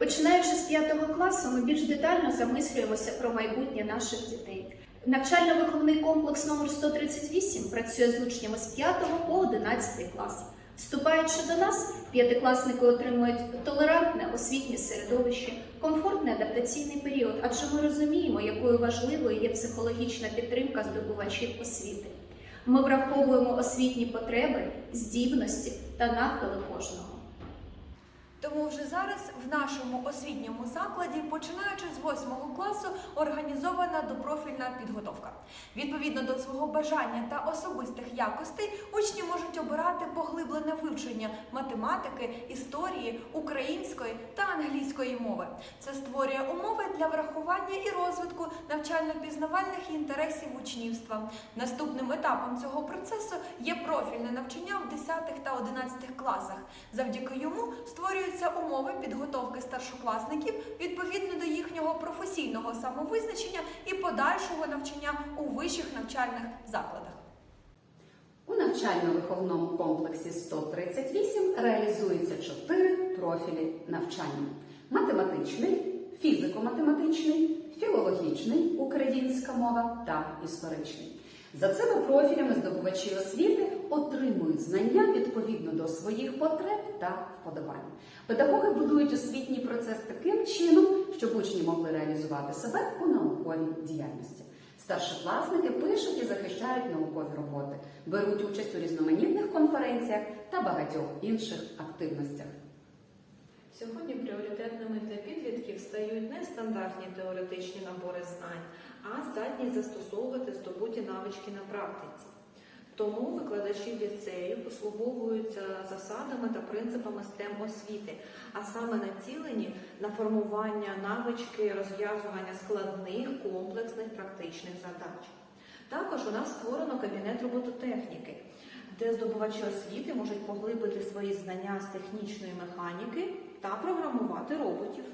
Починаючи з 5 класу, ми більш детально замислюємося про майбутнє наших дітей. Навчально-виховний комплекс номер 138 працює з учнями з 5 по 11 клас. Вступаючи до нас, п'ятикласники отримують толерантне освітнє середовище, комфортний адаптаційний період, адже ми розуміємо, якою важливою є психологічна підтримка здобувачів освіти. Ми враховуємо освітні потреби, здібності та нахили кожного. Тому вже зараз в нашому освітньому закладі, починаючи з 8 класу, організована допрофільна підготовка. Відповідно до свого бажання та особистих якостей, учні можуть обирати поглиблене вивчення математики, історії, української та англійської мови. Це створює умови для врахування і розвитку навчально-пізнавальних інтересів учнівства. Наступним етапом цього процесу є профільне навчання 10 та 11 класах. Завдяки йому створюються умови підготовки старшокласників відповідно до їхнього професійного самовизначення і подальшого навчання у вищих навчальних закладах. У навчально-виховному комплексі 138 реалізується чотири профілі навчання: математичний, фізико-математичний, філологічний українська мова та історичний. За цими профілями здобувачі освіти отримують знання відповідно до своїх потреб та вподобань. Педагоги будують освітній процес таким чином, щоб учні могли реалізувати себе у науковій діяльності. Старшокласники пишуть і захищають наукові роботи, беруть участь у різноманітних конференціях та багатьох інших активностях. Сьогодні пріоритетними для підлітків стають не стандартні теоретичні набори знань, а здатність застосовувати здобуті навички на практиці. Тому викладачі ліцею послуговуються засадами та принципами STEM освіти, а саме націлені на формування навички розв'язування складних комплексних практичних задач. Також у нас створено кабінет робототехніки, де здобувачі освіти можуть поглибити свої знання з технічної механіки та програмувати роботів.